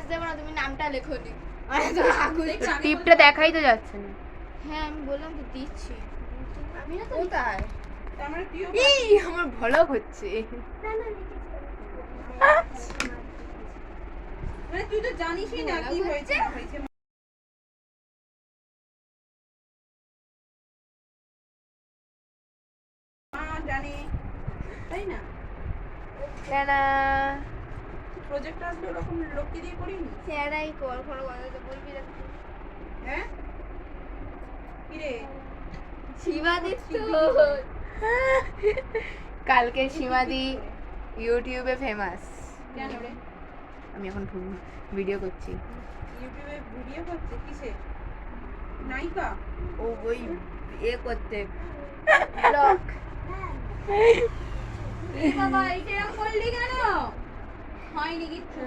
কাজ দেবো না তুমি নামটা লেখো নি। টিপটা দেখাই তো যাচ্ছে না। হ্যাঁ আমি বললাম তো দিচ্ছি। আমি না তো কোথায়? মানে আমার ভলক হচ্ছে। মানে তুই তো জানিসই না কি হয়েছে না হয়েছে। তাই না? প্রজেক্ট আসলে ওরকম লোককে দিয়ে করিনি? স্যারাই কল করো কথা তো বলবি না। হ্যাঁ? কিরে? শিবাদিত্য কালকে সীমাদি ইউটিউবে ফেমাস কেন রে? আমি এখন ভিডিও করছি। ইউটিউবে ভিডিও করছে? কিসে? নায়িকা? ও ওই এ করতে। ব্লগ বাবা এইটা করলি কেন? হয়নি কিচ্ছু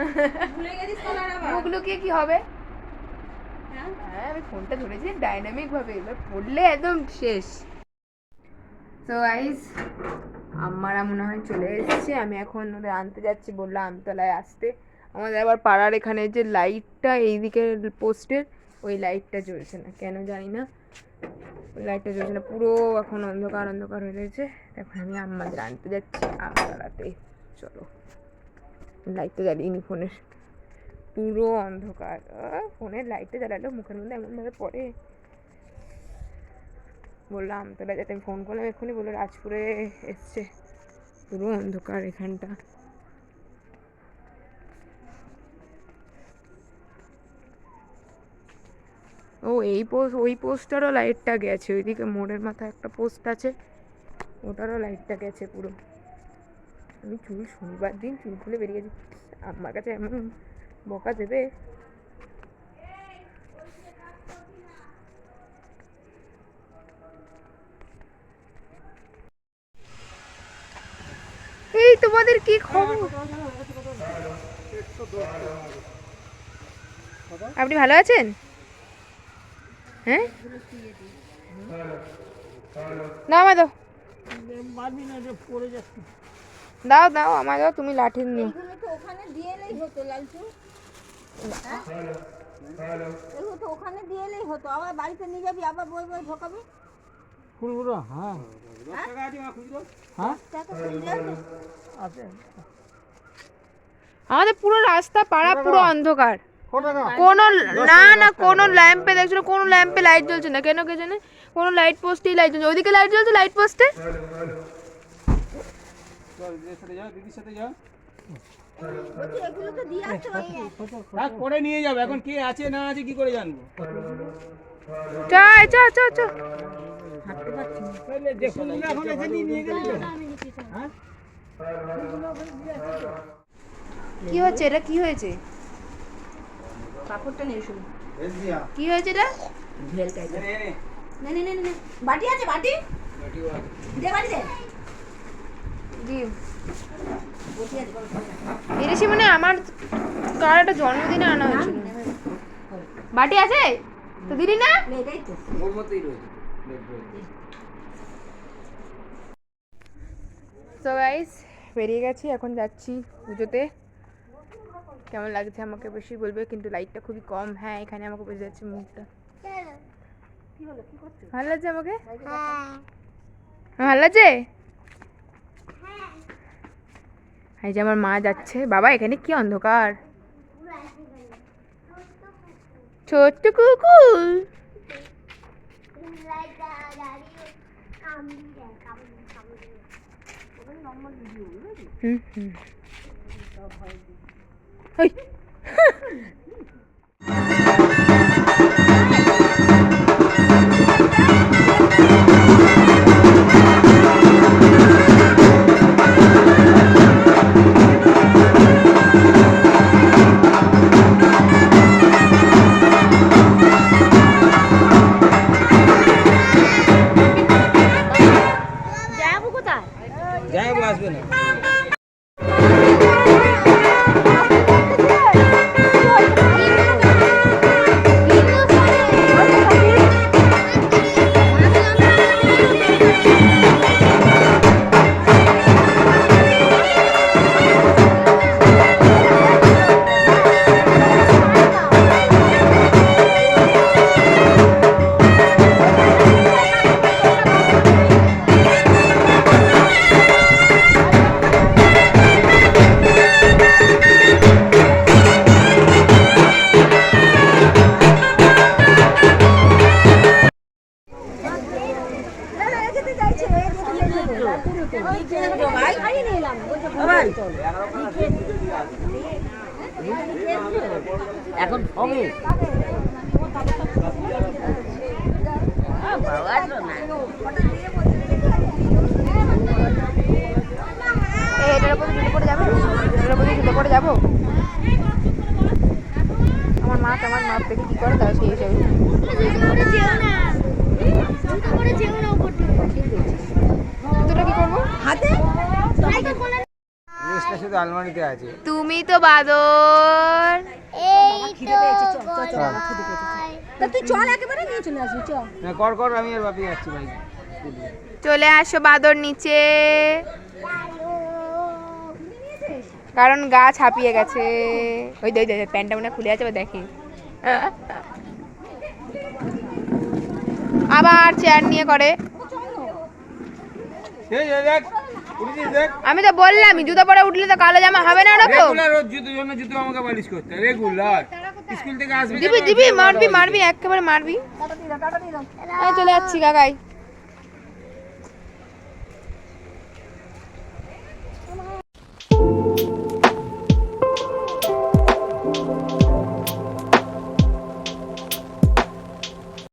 ভুলে গেছিস কলার আবার মুখ লুকিয়ে কি হবে? হ্যাঁ? হ্যাঁ আমি ফোনটা ধরেছি ডাইনামিক ভাবে এবার পড়লে একদম শেষ। তো গাইস আমারা মনে হয় চলে এসেছে আমি এখন ওদের আনতে যাচ্ছি বললাম আমতলায় আসতে। আমাদের আবার পাড়ার এখানে যে লাইটটা এইদিকে পোস্টের ওই লাইটটা জ্বলছে না কেন জানি না। ওই লাইটটা জ্বলছে না পুরো এখন অন্ধকার অন্ধকার হয়ে রয়েছে। এখন আমি আমাদের আনতে যাচ্ছি আমতলাতে। চলো। লাইটটা জ্বালিয়ে ফোনের। পুরো অন্ধকার। ফোনের লাইটটা জ্বালালো মুখের মধ্যে এমনভাবে পড়ে। বললাম, তোরা যাতে আমি ফোন করলাম এক্ষুনি বলল রাজপুরে এসছে। পুরো অন্ধকার এখানটা। ও, এই পোস্ট ওই পোস্টারও লাইটটা গেছে। ওইদিকে মোড়ের মাথায় একটা পোস্ট আছে। ওটারও লাইটটা গেছে পুরো। আমি চুল শনিবার দিন চুল খুলে বেরিয়ে গেছি আমার কাছে এমন বকা দেবে। এই তোমাদের কি খবর? আপনি ভালো আছেন? হ্যাঁ? দাও। আমায় দাও দাও দাও আমার দাও তুমি লাঠি নিও। তো ওখানে দিয়ে এলেই হতো লালচু। হ্যাঁ? এগুলো তো ওখানে দিয়ে এলেই হতো। আবার বাড়িতে নিয়ে যাবি আবার বই বই ঢোকাবি? ফুলগুলো হ্যাঁ। টাকা আমাদের পুরো রাস্তা পাড়া পুরো অন্ধকার। কোনো না না কোনো ল্যাম্পে দেখছ না কোনো ল্যাম্পে লাইট জ্বলছে না। কেন কে জানে? কোনো লাইট পোস্টেই লাইট জ্বলছে ওইদিকে লাইট জ্বলছে লাইট পোস্টে দিদির সাথে যাও দিদির সাথে যাও। বলছি এগুলো তো দিয়ে আসতে পারি নিয়ে যাব এখন কে আছে না আছে কি করে জানব। হ্যাঁ? কি হচ্ছে এটা? কি হয়েছে? কাপড়টা নিয়ে শুনি। কি হয়েছে এটা? নে নে নে। নে, নে বাটি আছে বাটি? দে বাটি দে। কার একটা জন্মদিনে আনা হয়েছিল। বাটি আছে? তো দিলি না? তো ওর মধ্যেই রয়েছে। তো গাইস বেরিয়ে গেছি এখন যাচ্ছি পুজোতে। কেমন লাগছে আমাকে বেশি বলবে কিন্তু লাইটটা খুবই কম। হ্যাঁ এখানে আমাকে বোঝা যাচ্ছে মুখটা। ভালো লাগছে আমাকে? ভালো লাগছে? এই যে আমার মা যাচ্ছে। বাবা এখানে কি অন্ধকার? ছোট্ট কুকুর। হুম হুম। এখন এটার পড়ে যাব? এটার যাব? আমার মা আমার মা পেটে কি করে? তারা সেই হিসাবে কি করব? হাতে? আলমারিতে আছে। তুমি তো বাদর। তা তুই চল একেবারে নিয়ে চলে আসবি চল। না, কর কর আমি আর বাপি যাচ্ছি ভাই। চলে আসো বাদর নিচে। কারণ গা ছাপিয়ে গেছে। ওই দেখ দেখ প্যান্টটা মনে খুলে আছে দেখি। আবার চেয়ার নিয়ে করে। দেখ। আমি তো বললাম জুতো পরে উঠলে তো কালো জামা হবে না ওরকম রেগুলার রোজ জুতো জন্য জুতো আমাকে পালিশ করতে রেগুলার স্কুল থেকে আসবি দিবি দিবি মারবি মারবি একেবারে মারবি। চলে যাচ্ছি কাকাই